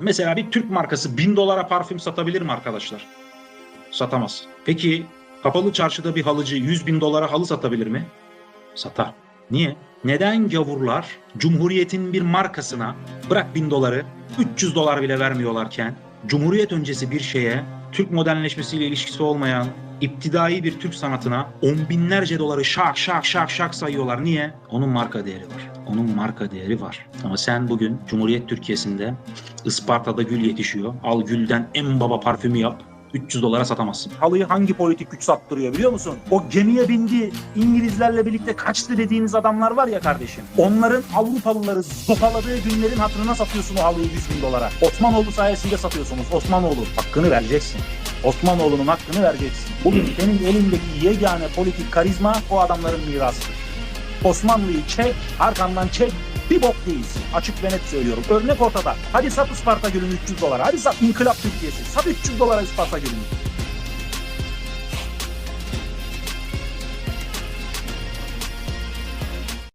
Mesela bir Türk markası 1000 dolara parfüm satabilir mi arkadaşlar? Satamaz. Peki kapalı çarşıda bir halıcı 100 bin dolara halı satabilir mi? Satar. Niye? Neden gavurlar Cumhuriyet'in bir markasına bırak 1000 doları 300 dolar bile vermiyorlarken Cumhuriyet öncesi bir şeye Türk modernleşmesiyle ilişkisi olmayan iptidai bir Türk sanatına on binlerce doları şak şak şak şak sayıyorlar. Niye? Onun marka değeri var. Onun marka değeri var. Ama sen bugün Cumhuriyet Türkiye'sinde Isparta'da gül yetişiyor. Al gülden en baba parfümü yap. 300 dolara satamazsın. Halıyı hangi politik güç sattırıyor biliyor musun? O gemiye bindi, İngilizlerle birlikte kaçtı dediğiniz adamlar var ya kardeşim. Onların Avrupalıları zopaladığı günlerin hatırına satıyorsun o halıyı 100 bin dolara. Osmanoğlu sayesinde satıyorsunuz. Osmanoğlu hakkını vereceksin. Osmanoğlu'nun hakkını vereceksin. Bugün senin elindeki yegane politik karizma o adamların mirasıdır. Osmanlı'yı çek, arkandan çek, bir bok değilsin. Açık ve net söylüyorum. Örnek ortada. Hadi sat Isparta gülünü 300 dolara. Hadi sat İnkılap Türkiye'si. Sat 300 dolara Isparta gülünü.